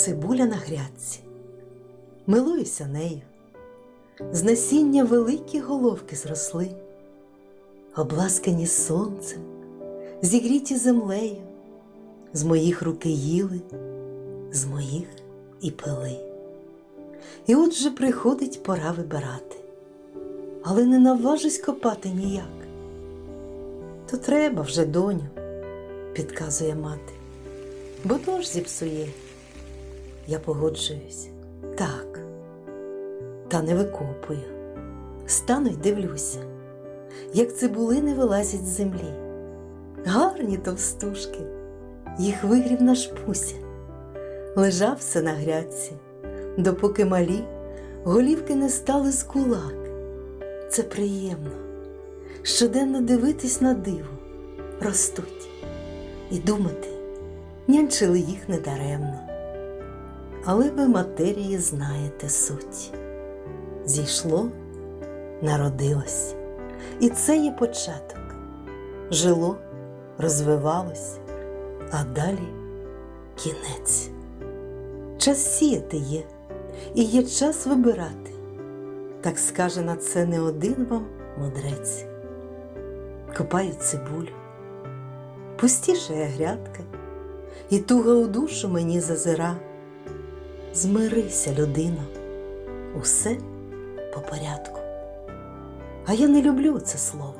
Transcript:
цибуля на грядці. Милуюся нею. З насіння великі головки зросли, обласкані сонцем, зігріті землею, з моїх руки їли, з моїх і пили. І от же приходить пора вибирати, але не наважусь копати ніяк. То треба вже, доню, підказує мати, бо дощ зіпсує. Я погоджуюсь. Так. Та не викопую. Стану й дивлюся, як цибулини вилазять з землі. Гарні товстушки, їх вигрів наш пуся. Лежав все на грядці, допоки малі голівки не стали з кулак. Це приємно. Щоденно дивитись на диво, ростуть і думати, нянчили їх недаремно. Але ви матерії знаєте суть. Зійшло, народилось, і це є початок. Жило, розвивалось, а далі кінець. Час сіяти є, і є час вибирати. Так скаже на це не один вам мудрець. Копаю цибулю, пустішає грядка, і туга у душу мені зазира. Змирися, людина, усе по порядку. А я не люблю це слово.